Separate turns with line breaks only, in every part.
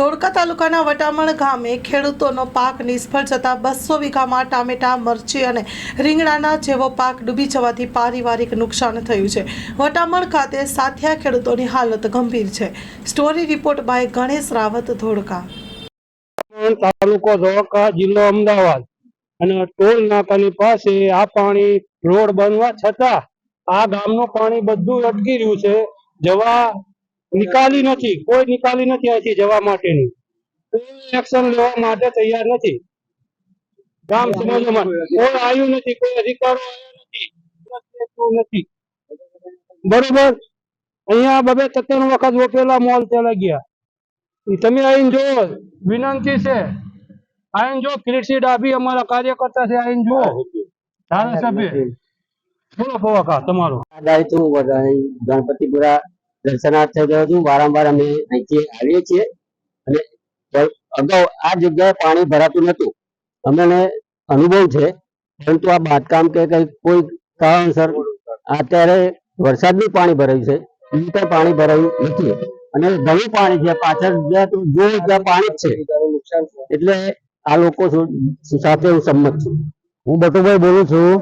ધોળકા તાલુકાના વટામણ ગામે ખેડૂતોનો પાક નિષ્ફળ જતા બસો વીઘામાં ટામેટા, મરચી અને રીંગણાના જેવો પાક ડૂબી જવાથી પારિવારિક નુકસાન થયું છે. વટામણ ખાતે સાથિયા ખેડૂતોની હાલત ગંભીર છે. Story report by Ganesh Rawat, Dholka.
તાલુકો ધોળકા જિલ્લો અમદાવાદ. અને ટોલ નાકાની પાસે આ પાણી રોડ બનવા છતાં આ ગામનું પાણી બધું અટકી રહ્યું છે. જવા નિકાલી નથી, કોઈ નિકાલી નથી અહીંથી જવા માટેની. કોઈ એક્શન લેવા માટે તૈયાર નથી. ગામ સમાજમાં કોઈ આવ્યું નથી, કોઈ અધિકારો આવ્યો નથી, કોઈ નથી. બરોબર? અહીંયા બબે ત્રણ વખત રોપેલા મોલ ચાલી ગયા. ઈ તમે આઈને જો વિનંતી છે. આઈને જો કિરીટસિંહ ડાભી અમારા કાર્યકર્તા છે, આઈને જો ધારાસભ્ય. બોલો પવાકા તમારો.
આદાય છું બધા અહીં ગણપતિપુરા દર્શનાર્થે ગયો છું. વારંવાર અમે અહીંથી આવીએ છીએ. અને અગાઉ આ જગ્યાએ પાણી ભરાતું નતું અમને અનુભવ છે. પરંતુ આ બાંધકામ કે કઈ કોઈ કારણસર અત્યારે વરસાદનું પાણી ભરાયું છે. બીજું કઈ પાણી ભરાયું નથી. અને ઘણું પાણી છે. પાછળ જ્યાં જો ત્યાં પાણી જ છે. એટલે આ લોકો સાથે હું સંમત છું. હું બટુભાઈ બોલું છું.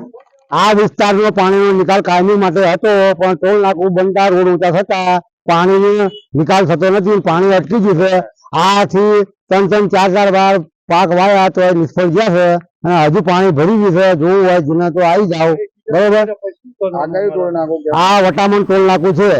આ વિસ્તારનો પાણીનો નિકાલ કાયમી માટે હતો પણ ટોલ નાકું બનતા રોડ ઊંચા થતા પાણીનો નિકાલ થતો નથી પાણી અટકી ગયું છે. આથી ત્રણ ત્રણ ચાર ચાર વાર પાક વાયા તો નિષ્ફળ ગયા છે અને હજુ પાણી ભરી ગયું છે. જોવું હોય જૂના તો આવી જાવ બરોબર? આ વટામણ ટોલ નાકું છે.